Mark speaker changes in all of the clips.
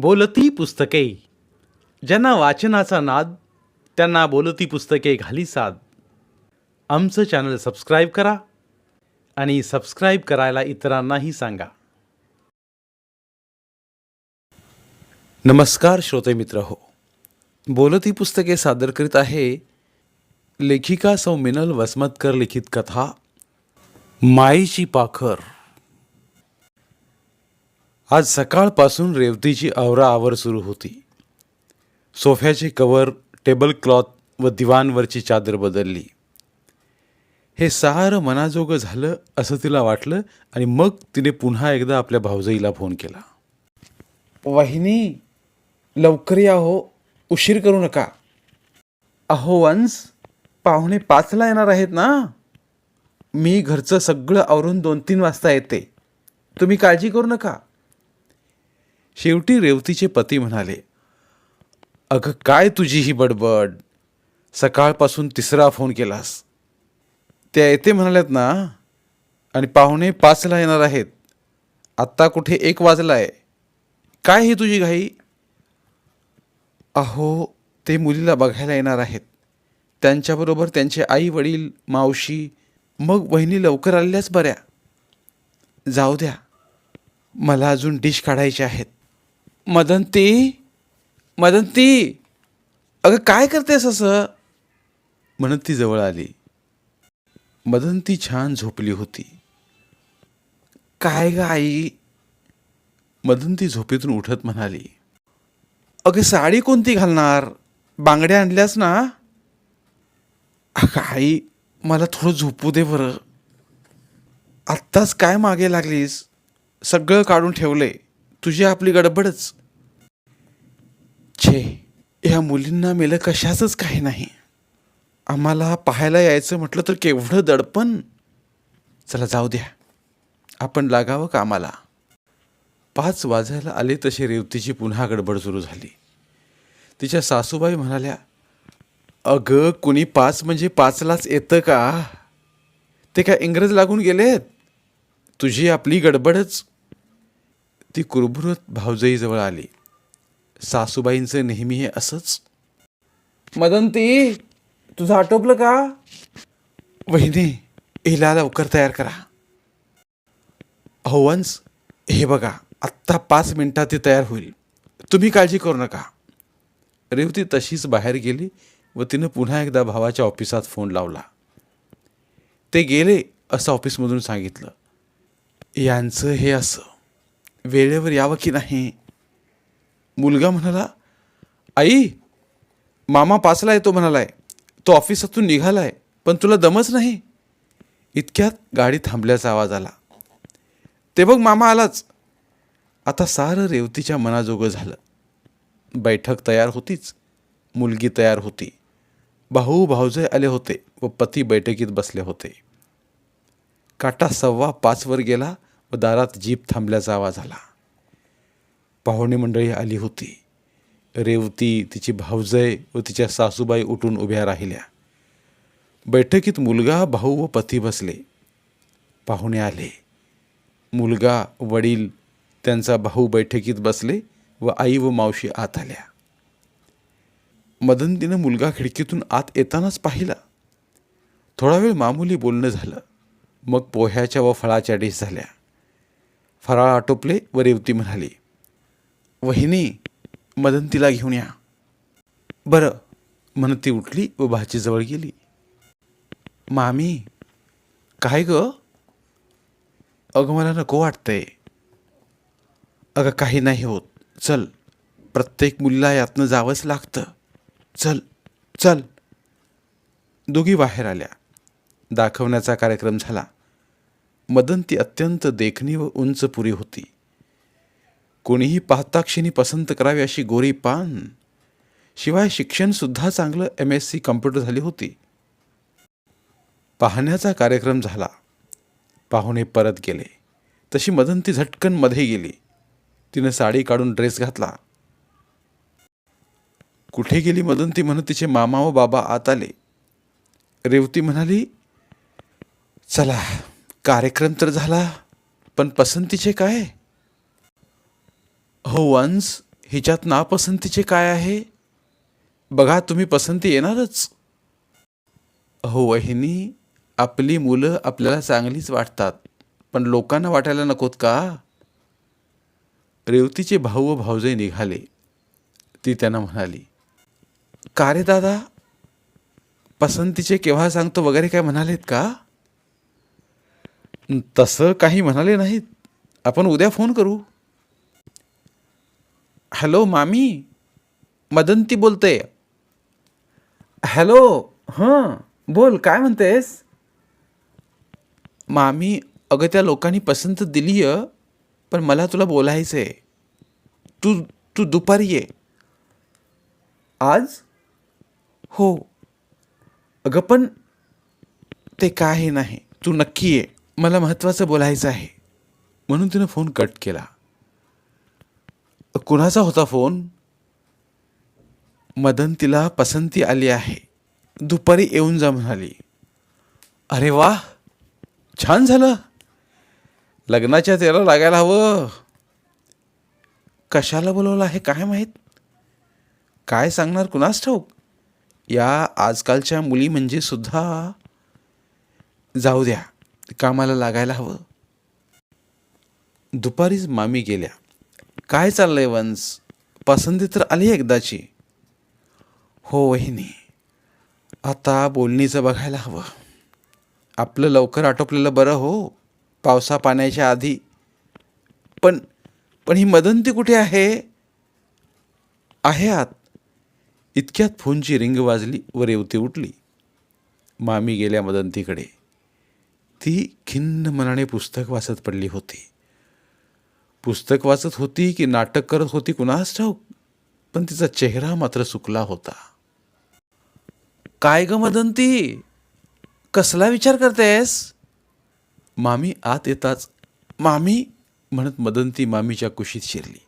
Speaker 1: बोलती पुस्तके. ज्यांना वाचनाचा नाद त्यांना बोलती पुस्तके घाली साद. आमचं चॅनल सबस्क्राईब करा आणि सबस्क्राईब करायला इतरांनाही सांगा. नमस्कार श्रोते मित्र हो. बोलती पुस्तके सादर करीत आहे लेखिका सौ मिनल वसमतकर लिखित कथा माईची पाखर. आज सकाळपासून रेवतीची आवराआवर सुरू होती. सोफ्याचे कवर टेबल क्लॉथ व दिवाणवरची चादर बदलली. हे सारं मनाजोगं झालं असं तिला वाटलं आणि मग तिने पुन्हा एकदा आपल्या भाऊजाईला फोन केला. वहिनी लवकर या हो उशीर करू नका. अहो वंस पाहुणे पाचला येणार आहेत ना? मी घरचं सगळं आवरून दोन तीन वाजता येते. तुम्ही काळजी करू नका. शेवटी रेवतीचे पती म्हणाले अगं काय तुझी ही बडबड? सकाळपासून तिसरा फोन केलास. त्या येते म्हणाल्यात ना आणि पाहुणे पाचला येणार आहेत. आत्ता कुठे एक वाजला आहे काय ही तुझी घाई? अहो ते मुलीला बघायला येणार आहेत. त्यांच्याबरोबर त्यांचे आई वडील मावशी मग वहिनी लवकर आलेल्याच बऱ्या. जाऊ द्या. मला अजून डिश काढायचे आहेत. मदंती मदंती अगं काय करतेस असं? म्हणत ती जवळ आली. मदंती छान झोपली होती. काय ग आई? मदंती झोपेतून उठत म्हणाली. अगं साडी कोणती घालणार? बांगड्या आणल्यास ना? अगं आई मला थोडं झोपू दे बरं. आत्ताच काय मागे लागलीस? सगळं काढून ठेवलंय. तुझी आपली गडबडच. छे ह्या मुलींना मेलं कशाचंच काही नाही. आम्हाला पाहायला यायचं म्हटलं तर केवढं दडपण. चला जाऊ द्या. आपण लागावं कामाला. पाच वाजायला आले तशी रेवतीची पुन्हा गडबड सुरू झाली. तिच्या सासूबाई म्हणाल्या अगं कुणी पाच म्हणजे पाचलाच येतं का? ते काय इंग्रज लागून गेलेत? तुझी आपली गडबडच. ती कुरबुरत भावजईजवळ आली. सासूबाईंचं नेहमी हे असंच मदंती तुझं आटोपलं का? वहिनी हिला लवकर तयार करा. अहो वंस हे बघा आत्ता पाच मिनिटात ती तयार होईल. तुम्ही काळजी करू नका. रेवती तशीच बाहेर गेली व तिनं पुन्हा एकदा भावाच्या ऑफिसात फोन लावला. ते गेले असं ऑफिसमधून सांगितलं. यांचं हे असं वेळेवर यावं की नाही? मुलगा म्हणाला आई मामा पाचला येतो म्हणालाय तो ऑफिसातून निघालाय पण तुला दमच नाही? इतक्यात गाडी थांबल्याचा आवाज आला. ते बघ मामा आलाच. आता सारं रेवतीच्या मनाजोगं झालं. बैठक तयार होतीच. मुलगी तयार होती. भाऊ भाऊजे आले होते व पती बैठकीत बसले होते. काटा सव्वा पाचवर गेला. व दारात जीप थांबल्याचा आवाज आला पाहुणे मंडळी आली होती. रेवती तिची भावजय व तिच्या सासूबाई उठून उभ्या राहिल्या. बैठकीत मुलगा भाऊ व पती बसले. पाहुणे आले. मुलगा वडील त्यांचा भाऊ बैठकीत बसले व आई व मावशी आत आल्या. मदंतीनं मुलगा खिडकीतून आत येतानाच पाहिला. थोडा वेळ मामुली बोलणं झालं. मग पोह्याच्या व फळाच्या डिश झाल्या. फराळ आटोपले व रेवती म्हणाली वहिनी मदंतीला घेऊन या. बरं. म्हणत ती उठली व भाचीजवळ गेली. मामी काय ग? अगं मला नको वाटतंय. अगं काही नाही होत. चल. प्रत्येक मुलीला यातनं जावंच लागतं. चल चल. दोघी बाहेर आल्या. दाखवण्याचा कार्यक्रम झाला. मदंती अत्यंत देखणी व उंचपुरी होती. कोणीही पाहता क्षणी पसंत करावी अशी गोरी पान. शिवाय शिक्षणसुद्धा चांगलं एम एस सी कम्प्युटर झाली होती. पाहण्याचा कार्यक्रम झाला. पाहुणे परत गेले. तशी मदंती झटकनमध्ये गेली. तिनं साडी काढून ड्रेस घातला. कुठे गेली मदंती म्हणत तिचे मामा व बाबा आत आले. रेवती म्हणाली चला कार्यक्रम तर झाला पण पसंतीचे काय? हो वंस हिच्यात नापसंतीचे काय आहे? बघा तुम्ही पसंती येणारच. हो वहिनी आपली मुलं आपल्याला चांगलीच वाटतात पण लोकांना वाटायला नकोत का? रेवतीचे भाऊ व भाऊजे निघाले. ती त्यांना म्हणाली का रे दादा पसंतीचे केव्हा सांगतो वगैरे काय म्हणालेत का? तसं काही म्हणाले नाहीत. आपण उद्या फोन करू. हॅलो मामी. मदंती बोलते हॅलो हां बोल काय म्हणतेस? मामी अगं त्या लोकांनी पसंत दिली आहे पण मला तुला बोलायचं आहे तू तू दुपारी ये. आज? हो. अगं पण ते काही नाही. तू नक्की ये. मला महत्त्वाचं बोलायचं आहे. म्हणून तिनं फोन कट केला. कुणाचा होता फोन? मदन तिला पसंती आली आहे. दुपारी येऊन जा म्हणाली. अरे वा छान झालं. लग्नाच्या तेला लागायला हवं. कशाला बोलवलं आहे काय माहीत? काय सांगणार कुणास ठाऊक? या आजकालच्या मुली म्हणजे सुद्धा जाऊ द्या. कामाला लागायला हवं. दुपारीच मामी गेल्या. काय चाललंय वंस? पसंती तर आली एकदाची. हो वहिनी. आता बोलणीचं बघायला हवं. आपलं लवकर आटोपलेलं बरं हो पावसा पाण्याच्या आधी. पण पण ही मदंती कुठे आहे? आहे आत. इतक्यात फोनची रिंग वाजली व रेवती उठली. मामी गेल्या मदंतीकडे. ती खिन्न मनाने पुस्तक वाचत पडली होती. पुस्तक वाचत होती की नाटक करत होती कुणास ठाऊक? पण तिचा चेहरा मात्र सुकला होता. काय ग मदंती? कसला विचार करतेस? मामी आत येताच. मामी? म्हणत मदंती मामीच्या कुशीत शिरली.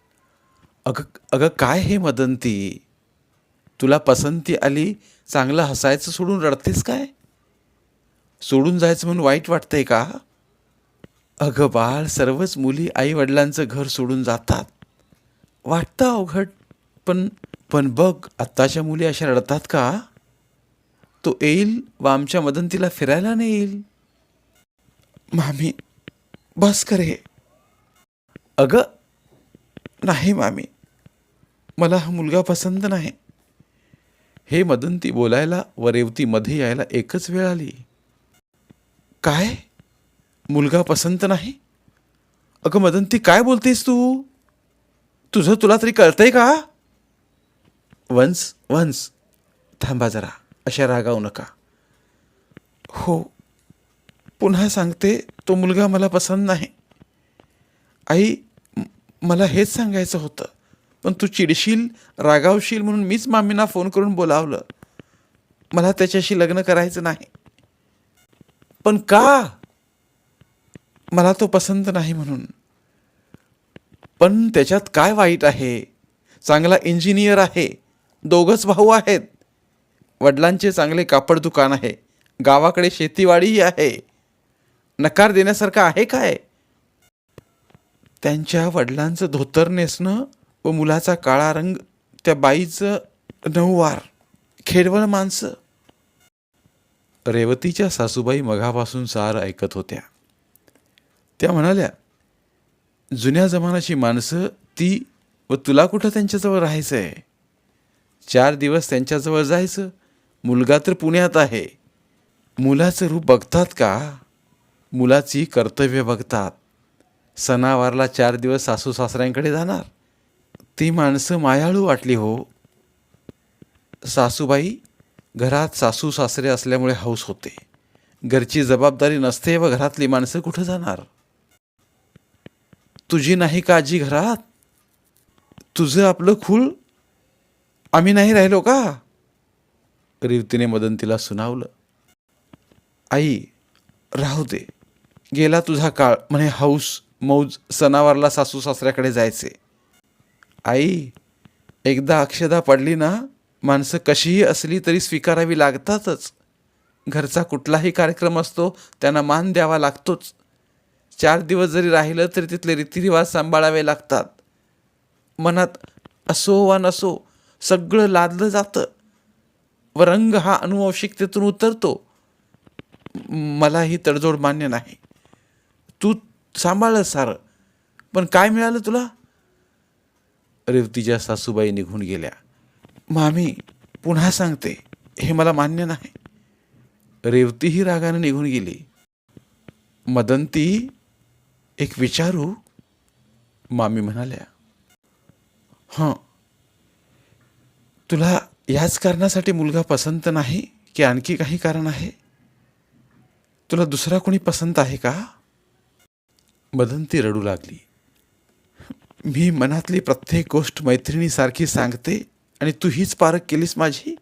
Speaker 1: अगं अगं काय हे मदंती? तुला पसंती आली? चांगलं हसायचं सोडून रडतेस काय? सोडून जायचं म्हणून वाईट वाटतंय का? अगं बाळ सर्वच मुली आईवडिलांचं घर सोडून जातात. वाटतं अवघड पण पण बघ आत्ताच्या मुली अशा रडतात का? तो येईल व आमच्या मदंतीला फिरायला नाही येईल मामी बस करे अगं नाही मामी. मला हा मुलगा पसंत नाही. हे मदंती बोलायला व रेवती मध्ये यायला एकच वेळ आली. काय? मुलगा पसंत नाही? अगं मदंती काय बोलतेस तू? तुझं तुला तरी कळतंय का? वंस वंस थांबा जरा. अशा रागावू नका. हो. पुन्हा सांगते तो मुलगा मला पसंत नाही. आई मला हेच सांगायचं होतं. पण तू चिडशील रागावशील म्हणून मीच मामींना फोन करून बोलावलं. मला त्याच्याशी लग्न करायचं नाही. पण का? मला तो पसंत नाही म्हणून. पण त्याच्यात काय वाईट आहे? चांगला इंजिनियर आहे. दोघंच भाऊ आहेत. वडिलांचे चांगले कापड दुकान आहे. गावाकडे शेतीवाडीही आहे. नकार देण्यासारखं आहे काय? त्यांच्या वडिलांचं धोतर नेसणं व मुलाचा काळा रंग त्या बाईचं नऊवार खेडवळ माणसं. रेवतीच्या सासूबाई मघापासून सार ऐकत होत्या. त्या म्हणाल्या जुन्या जमान्याची माणसं ती व तुला कुठं त्यांच्याजवळ राहायचं आहे चार दिवस त्यांच्याजवळ जायचं मुलगा तर पुण्यात आहे. मुलाचं रूप बघतात का? मुलाची कर्तव्य बघतात. सणावारला चार दिवस सासू सासऱ्यांकडे जाणार. ती माणसं मायाळू वाटली हो. सासूबाई घरात सासू सासरे असल्यामुळे हौस होते. घरची जबाबदारी नसते व घरातली माणसं कुठं जाणार? तुझी नाही का आजी घरात? तुझं आपलं खूळ? आम्ही नाही राहिलो का? रेवतीने मदंतीला सुनावलं. आई राहू दे. गेला तुझा काळ. म्हणे हौस मौज सणावारला सासू सासऱ्याकडे जायचे. आई एकदा अक्षदा पडली ना माणसं कशीही असली तरी स्वीकारावी लागतातच. घरचा कुठलाही कार्यक्रम असतो त्यांना मान द्यावा लागतोच. चार दिवस जरी राहिलं तरी तिथले रीतिरिवाज सांभाळावे लागतात. मनात असो वा नसो सगळं लादलं जातं. व रंग हा अनुवंशिकतेतून उतरतो. मला ही तडजोड मान्य नाही. तू सांभाळलं सारं पण काय मिळालं तुला? रेवतीच्या सासूबाई निघून गेल्या. मामी पुन्हा सांगते हे मला मान्य नाही. रेवतीही रागाने निघून गेली. मदंती एक विचारू मामी म्हणाल्या हां तुला याच कारणासाठी मुलगा पसंत नाही की आणखी काही कारण आहे? तुला दुसरा कोणी पसंत आहे का? मदंती रडू लागली. मी मनातली प्रत्येक गोष्ट मैत्रिणीसारखी सांगते आणि तू हीच पारख केलीस माझी?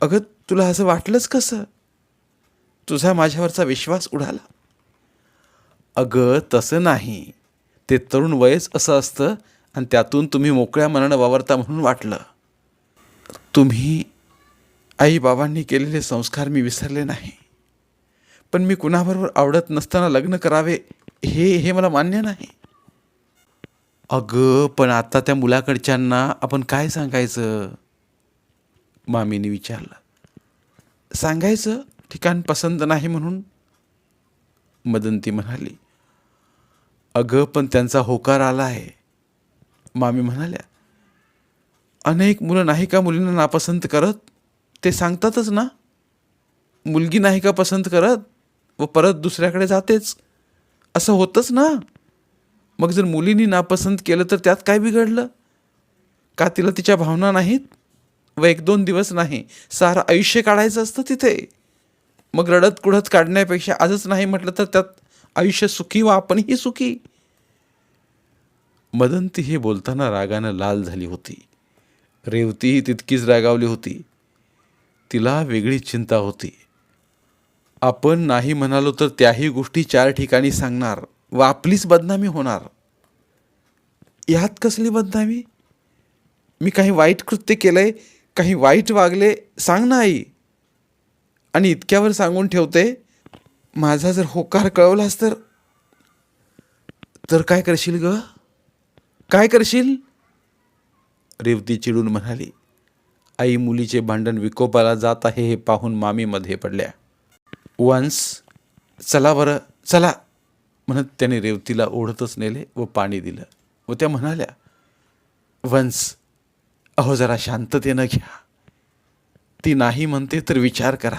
Speaker 1: अगं तुला असं वाटलंच कसं? तुझा माझ्यावरचा विश्वास उडाला. अगं तसं नाही. ते तरुण वयच असं असतं आणि त्यातून तुम्ही मोकळ्या मनानं वावरता म्हणून वाटलं. तुम्ही आई बाबांनी केलेले संस्कार मी विसरले नाही. पण मी कुणाबरोबर आवडत नसताना लग्न करावे हे हे मला मान्य नाही. अगं पण आता त्या मुलाकडच्यांना आपण काय सांगायचं? मामीने विचारलं. सांगायचं ठिकाण पसंत नाही म्हणून. मदंती म्हणाली. अगं पण त्यांचा होकार आला आहे मामी म्हणाल्या. अनेक मुलं नाही का मुलींना नापसंत करत? ते सांगतातच ना. मुलगी नाही का पसंत करत व परत दुसऱ्याकडे जातेच. असं होतंच ना. मग जर मुलींनी नापसंत केलं तर त्यात काय बिघडलं? का तिला तिच्या भावना नाहीत? व एक दोन दिवस नाही सारं आयुष्य काढायचं असतं तिथे. मग रडत कुडत काढण्यापेक्षा आजच नाही म्हटलं तर त्यात आयुष्य सुखी व आपणही सुखी. मदंती हे बोलताना रागानं लाल झाली होती. रेवतीही तितकीच रागावली होती. तिला वेगळी चिंता होती. आपण नाही म्हणालो तर त्याही गोष्टी चार ठिकाणी सांगणार. व आपलीच बदनामी होणार. यात कसली बदनामी? मी काही वाईट कृत्य केलं आहे काही वाईट वागले सांग ना आई. आणि इतक्यावर सांगून ठेवते माझा जर होकार कळवलास तर? तर काय करशील ग? काय करशील? रेवती चिडून म्हणाली आई मुलीचे भांडण विकोपाला जात आहे हे पाहून मामीमध्ये पडल्या. वन्स चला बरं चला. म्हणत त्याने रेवतीला ओढतच नेले व पाणी दिलं व त्या म्हणाल्या वंस अहो जरा शांततेनं घ्या. ती नाही म्हणते तर विचार करा.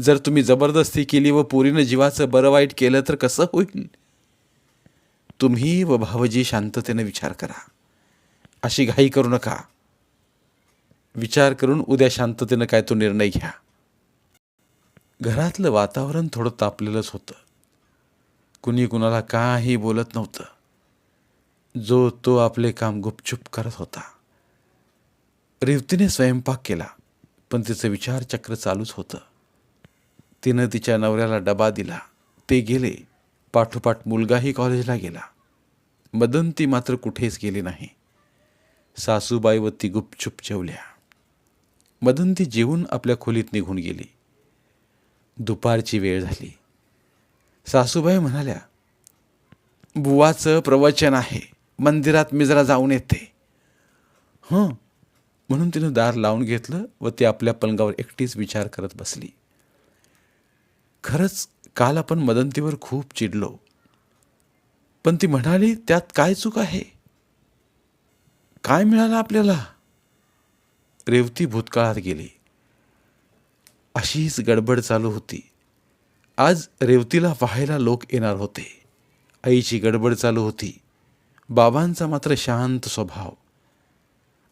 Speaker 1: जर तुम्ही जबरदस्ती केली व पोरीनं जीवाचं बरं वाईट केलं तर कसं होईल? तुम्ही व भावजी शांततेनं विचार करा. अशी घाई करू नका. विचार करून उद्या शांततेनं काय तो निर्णय घ्या. घरातलं वातावरण थोडं तापलेलंच होतं. कुणी कुणाला काही बोलत नव्हतं. जो तो आपले काम गुपचूप करत होता. रेवतीने स्वयंपाक केला पण तिचं विचारचक्र चालूच होतं. तिनं तिच्या नवऱ्याला डबा दिला. ते गेले. पाठोपाठ मुलगाही कॉलेजला गेला. मदंती मात्र कुठेच गेली नाही. सासूबाई व ती गुपचूप जेवल्या. मदंती जेवून आपल्या खोलीत निघून गेली. दुपारची वेळ झाली. सासूबाई म्हणाल्या बुवाचं प्रवचन आहे. मंदिरात मी जरा जाऊन येते. हं. म्हणून तिनं दार लावून घेतलं व ती आपल्या पलंगावर एकटीच विचार करत बसली. खरंच काल आपण मदंतीवर खूप चिडलो. पण ती म्हणाली त्यात काय चूक आहे? काय मिळालं आपल्याला? रेवती भूतकाळात गेली. अशीच गडबड चालू होती. आज रेवतीला पाहायला लोक येणार होते. आईची गडबड चालू होती. बाबांचा मात्र शांत स्वभाव.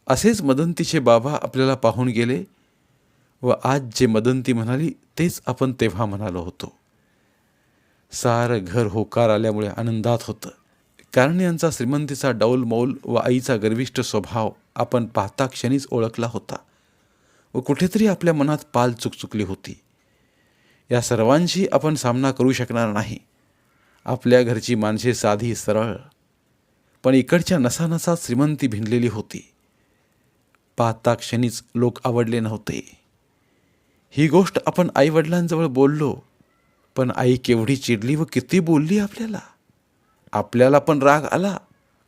Speaker 1: असेच मदंतीचे बाबा आपल्याला पाहून गेले व आज जे मदंती म्हणाली तेच आपण तेव्हा म्हणालो होतो. सारं घर होकार आल्यामुळे आनंदात होतं. कारण यांचा श्रीमंतीचा डौल मौल व आईचा गर्विष्ठ स्वभाव आपण पाहता क्षणीच ओळखला होता व कुठेतरी आपल्या मनात पाल चुकचुकली होती. या सर्वांशी आपण सामना करू शकणार नाही. आपल्या घरची माणसे साधी सरळ. पण इकडच्या नसानसा श्रीमंती भिनलेली होती. पाहता क्षणीच लोक आवडले नव्हते. ही गोष्ट आपण आईवडिलांजवळ बोललो. पण आई केवढी चिडली व किती बोलली आपल्याला? आपल्याला पण राग आला.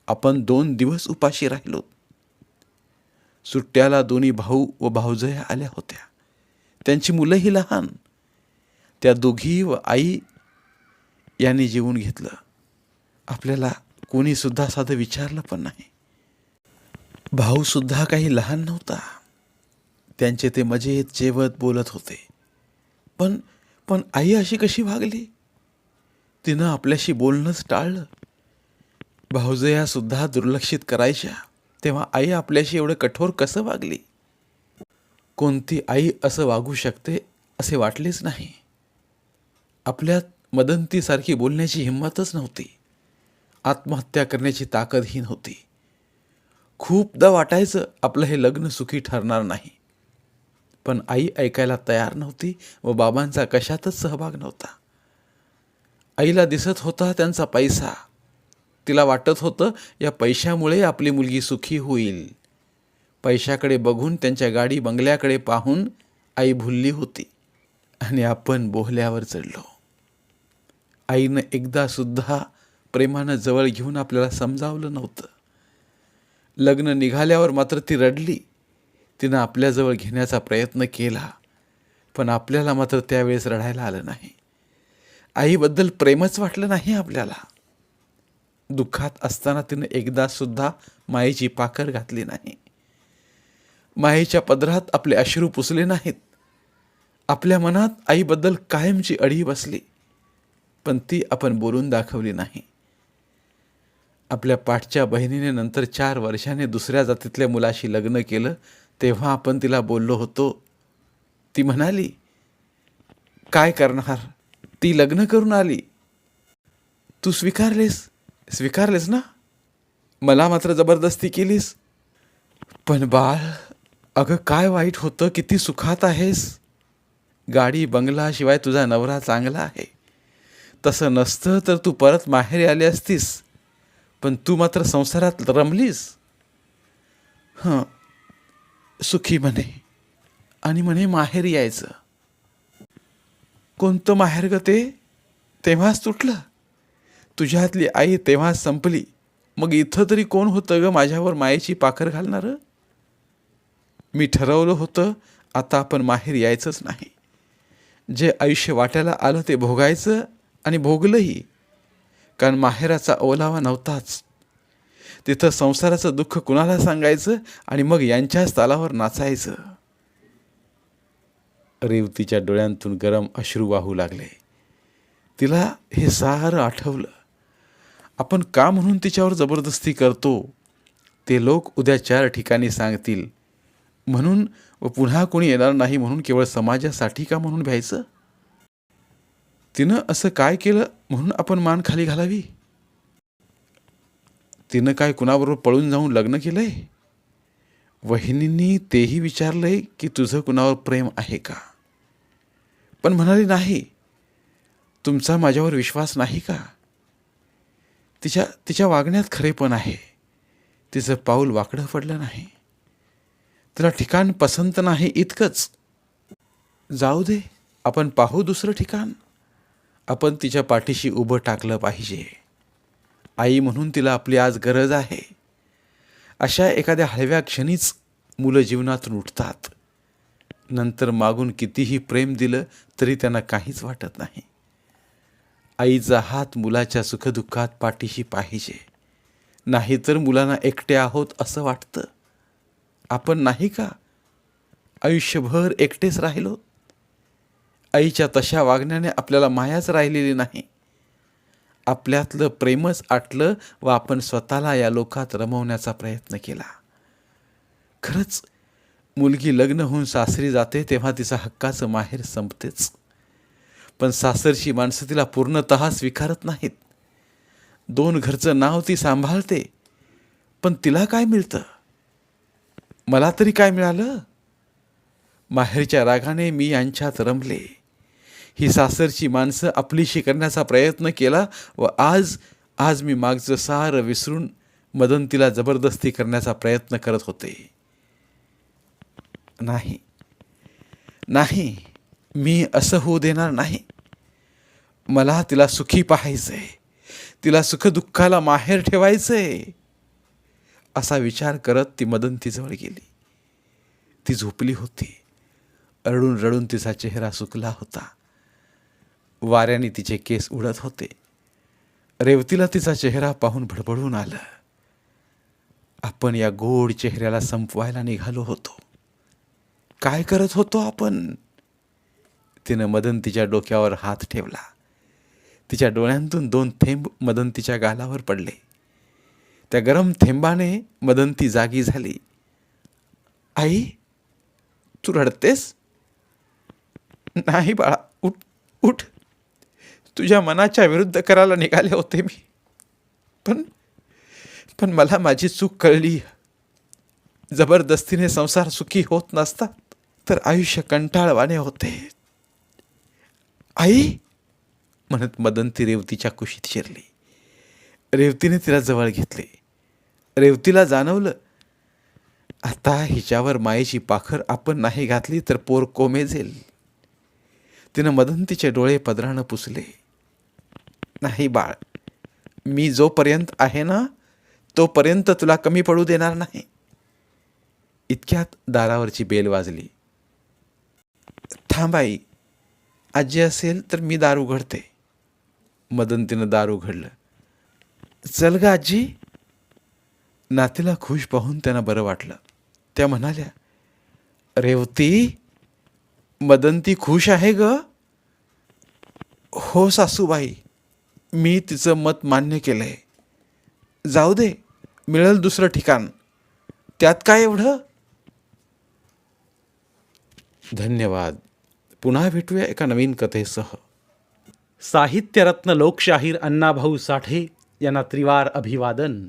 Speaker 1: आपण दोन दिवस उपाशी राहिलो सुट्ट्याला दोन्ही भाऊ व भाऊजया आल्या होत्या. त्यांची मुलंही लहान. त्या दोघी व आई यांनी जेवून घेतलं. आपल्याला कोणीसुद्धा साधं विचारलं पण नाही. भाऊसुद्धा काही लहान नव्हता. त्यांचे ते मजेत जेवत बोलत होते. पण पण आई अशी कशी वागली? तिनं आपल्याशी बोलणंच टाळलं. भाऊजया सुद्धा दुर्लक्षित करायच्या तेव्हा आई आपल्याशी एवढं कठोर कसं वागली? कोणती आई असं वागू शकते असे वाटलेच नाही. आपल्यात मदंतीसारखी बोलण्याची हिंमतच नव्हती. आत्महत्या करण्याची ताकदही नव्हती खूपदा वाटायचं आपलं हे लग्न सुखी ठरणार नाही. पण आई ऐकायला तयार नव्हती व बाबांचा कशातच सहभाग नव्हता. आईला दिसत होता त्यांचा पैसा. तिला वाटत होतं या पैशामुळे आपली मुलगी सुखी होईल. पैशाकडे बघून त्यांच्या गाडी बंगल्याकडे पाहून आई भुलली होती. आणि आपण बोहल्यावर चढलो. आईनं एकदा सुद्धा प्रेमानं जवळ घेऊन आपल्याला समजावलं नव्हतं. लग्न निघाल्यावर मात्र ती रडली. तिनं आपल्याजवळ घेण्याचा प्रयत्न केला पण आपल्याला मात्र त्यावेळेस रडायला आलं नाही. आईबद्दल प्रेमच वाटलं नाही आपल्याला. दुःखात असताना तिनं एकदासुद्धा मायेची पाकर घातली नाही. मायेच्या पदरात आपले अश्रू पुसले नाहीत. आपल्या मनात आईबद्दल कायमची अडी बसली पण ती आपण बोलून दाखवली नाही. आपल्या पाठच्या बहिणीने नंतर चार वर्षाने दुसऱ्या जातीतल्या मुलाशी लग्न केलं तेव्हा आपण तिला बोललो होतो. ती म्हणाली काय करणार? ती लग्न करून आली. तू स्वीकारलेस? स्वीकारलेस ना? मला मात्र जबरदस्ती केलीस. पण बाळ अगं काय वाईट होतं किती सुखात आहेस? गाडी बंगला शिवाय तुझा नवरा चांगला आहे. तसं नसतं तर तू परत माहेरी आली असतीस पण तू मात्र संसारात रमलीस. हां सुखी म्हणे आणि म्हणे माहेर यायचं. कोणतं माहेर ग ते? तेव्हाच तुटलं. तुझ्यातली आई तेव्हाच संपली. मग इथं तरी कोण होतं ग माझ्यावर मायेची पाखर घालणारं? मी ठरवलं होतं आता आपण माहेर यायचंच नाही. जे आयुष्य वाट्याला आलं ते भोगायचं आणि भोगलंही. कारण माहेराचा ओलावा नव्हताच. तिथं संसाराचं दुःख कुणाला सांगायचं आणि मग यांच्याच तालावर नाचायचं. रेवतीच्या डोळ्यांतून गरम अश्रू वाहू लागले. तिला हे सारं आठवलं. आपण का म्हणून तिच्यावर जबरदस्ती करतो? ते लोक उद्या चार ठिकाणी सांगतील. म्हणून व पुन्हा कोणी येणार नाही म्हणून केवळ समाजासाठी का म्हणून भ्यायचं? तिनं असं काय केलं म्हणून आपण मान खाली घालावी? तिनं काय कुणाबरोबर पळून जाऊन लग्न केलंय? वहिनींनी तेही विचारलंय की तुझं कुणावर प्रेम आहे का? पण म्हणाली नाही. तुमचा माझ्यावर विश्वास नाही का? तिच्या तिच्या वागण्यात खरेपण आहे. तिचं पाऊल वाकडं पडलं नाही. तिला ठिकाण पसंत नाही इतकंच. जाऊ दे आपण पाहू दुसरं ठिकाण. आपण तिच्या पाठीशी उभं टाकलं पाहिजे. आई म्हणून तिला आपली आज गरज आहे. अशा एखाद्या हळव्या क्षणीच मुलं जीवनातून उठतात. नंतर मागून कितीही प्रेम दिलं तरी त्यांना काहीच वाटत नाही. आईचा हात मुलाच्या सुखदुःखात पाठीशी पाहिजे. नाहीतर मुलांना एकटे आहोत असं वाटतं. आपण नाही का आयुष्यभर एकटेच राहिलो? आईच्या तशा वागण्याने आपल्याला मायाच राहिलेली नाही. आपल्यातलं प्रेमच आटलं व आपण स्वतःला या लोकात रमवण्याचा प्रयत्न केला. खरंच मुलगी लग्न होऊन सासरी जाते तेव्हा तिचा हक्काचं माहेर संपतेच. पण सासरची माणसं तिला पूर्णत स्वीकारत नाहीत. दोन घरचं नाव ती सांभाळते पण तिला काय मिळतं? मला तरी काय मिळालं? माहेरच्या रागाने मी यांच्यात रमले. ही सासरची माणसं आपलीशी करण्याचा प्रयत्न केला व आज आज मी मागचं सारं विसरून मदंतीला जबरदस्ती करण्याचा प्रयत्न करत होते. नाही. नाही. मी असं होऊ देणार नाही. मला तिला सुखी पाहायचं आहे तिला सुखदुःखाला माहेर ठेवायचं आहे असा विचार करत ती मदंतीजवळ गेली. ती झोपली होती. रडून रडून तिचा चेहरा सुकला होता. वाऱ्याने तिचे केस उडत होते. रेवतीला तिचा चेहरा पाहून भडभडून आलं. आपण या गोड चेहऱ्याला संपवायला निघालो होतो. काय करत होतो आपण? तिनं मदंतीच्या डोक्यावर हात ठेवला. तिच्या डोळ्यांतून दोन थेंब मदंतीच्या गालावर पडले. त्या गरम थेंबाने मदंती जागी झाली. आई तू रडतेस? नाही बाळा उठ उठ. तुझ्या मनाच्या विरुद्ध करायला निघाले होते मी. पण पण मला माझी चूक कळली. जबरदस्तीने संसार सुखी होत नसतात तर आयुष्य कंटाळवाणे होते. आई म्हणत मदंती रेवतीच्या कुशीत शिरली. रेवतीने तिला जवळ घेतले. रेवतीला जाणवलं. आता हिच्यावर मायेची पाखर आपण नाही घातली तर पोर कोमेजेल. तिनं मदंतीचे डोळे पदरानं पुसले. नाही बाळ मी जोपर्यंत आहे ना तोपर्यंत तुला कमी पडू देणार नाही. इतक्यात दारावरची बेल वाजली. थांबाई आजी असेल तर मी दार उघडते. मदंतीनं दार उघडलं. चल ग आजी. नातीला खुश पाहून त्यांना बरं वाटलं. त्या म्हणाल्या रेवती मदंती खुश आहे ग. हो सासूबाई मी तिचं मत मान्य केलंय. जाऊ दे मिळेल दुसरं ठिकाण. त्यात काय एवढं? धन्यवाद. पुन्हा भेटूया एका नवीन कथेसह.
Speaker 2: साहित्यरत्न लोकशाहीर अण्णाभाऊ साठे यांना त्रिवार अभिवादन.